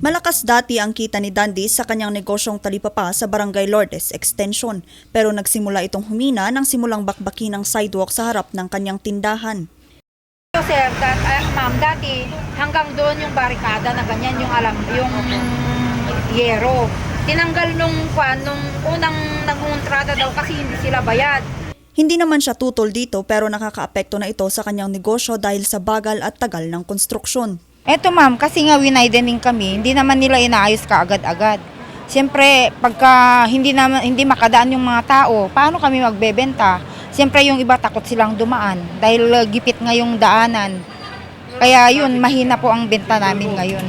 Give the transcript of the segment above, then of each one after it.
Malakas dati ang kita ni Dandy sa kanyang negosyong talipapa sa Barangay Lourdes Extension pero nagsimula itong humina nang simulang bakbaki ng sidewalk sa harap ng kanyang tindahan. So, sir, that, ah, ma'am, dati hanggang doon yung barikada na ganyan yung alam, yung yero. Tinanggal nung kwan, nung unang nag-untrada daw kasi hindi sila bayad. Hindi naman siya tutol dito pero nakakaapekto na ito sa kanyang negosyo dahil sa bagal at tagal ng konstruksyon. Eto ma'am, kasi nga widening kami, hindi naman nila inaayos ka agad-agad. Siyempre, pagka hindi naman hindi makadaan yung mga tao, paano kami magbebenta? Siyempre yung iba takot silang dumaan dahil gipit nga yung daanan. Kaya yun, mahina po ang benta namin ngayon.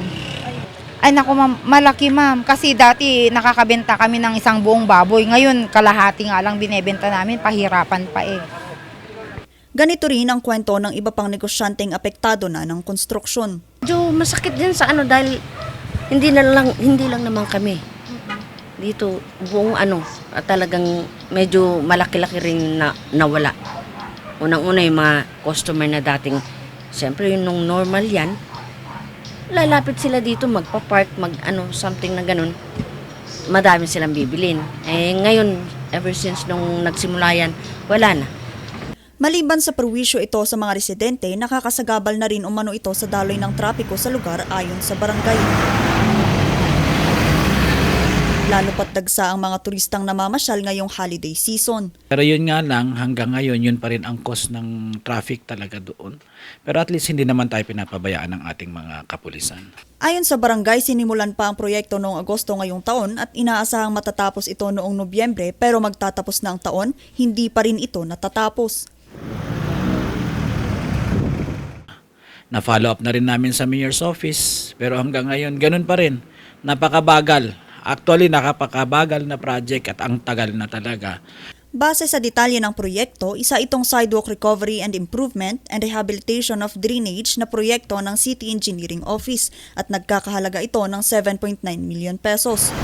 Ay naku ma'am, malaki ma'am. Kasi dati nakakabenta kami ng isang buong baboy. Ngayon, kalahati nga lang binebenta namin, pahirapan pa eh. Ganito rin ang kwento ng iba pang negosyanteng apektado na ng konstruksyon. Medyo masakit din sa ano dahil hindi na lang hindi lang naman kami. Dito buong ano talagang medyo malaki-laki rin na nawala. Unang-una yung mga customer na dating siyempre yung nung normal yan lalapit sila dito magpa-park mag ano something na ganun madami silang bibilin eh ngayon ever since nung nagsimula yan wala na Maliban sa perwisyo ito sa mga residente, nakakasagabal na rin umano ito sa daloy ng trapiko sa lugar ayon sa barangay. Lalo pat dagsa ang mga turistang namamasyal ngayong holiday season. Pero yun nga lang, hanggang ngayon, yun pa rin ang cause ng traffic talaga doon. Pero at least hindi naman tayo pinapabayaan ng ating mga kapulisan. Ayon sa barangay, sinimulan pa ang proyekto noong Agosto ngayong taon at inaasahang matatapos ito noong Nobyembre pero magtatapos na ang taon, hindi pa rin ito natatapos. Na-follow up na rin namin sa mayor's office. Pero hanggang ngayon, ganun pa rin. Napakabagal. Actually, nakapakabagal na project at ang tagal na talaga. Base sa detalye ng proyekto, isa itong sidewalk recovery and improvement and rehabilitation of drainage na proyekto ng City Engineering Office at nagkakahalaga ito ng 7.9 million pesos.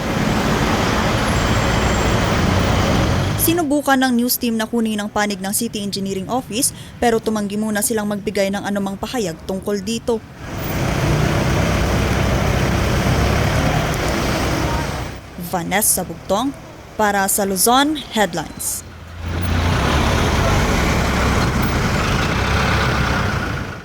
Sinubukan ng news team na kunin ang panig ng City Engineering Office pero tumanggi muna silang magbigay ng anumang pahayag tungkol dito. Vanessa Bugtong para sa Luzon Headlines.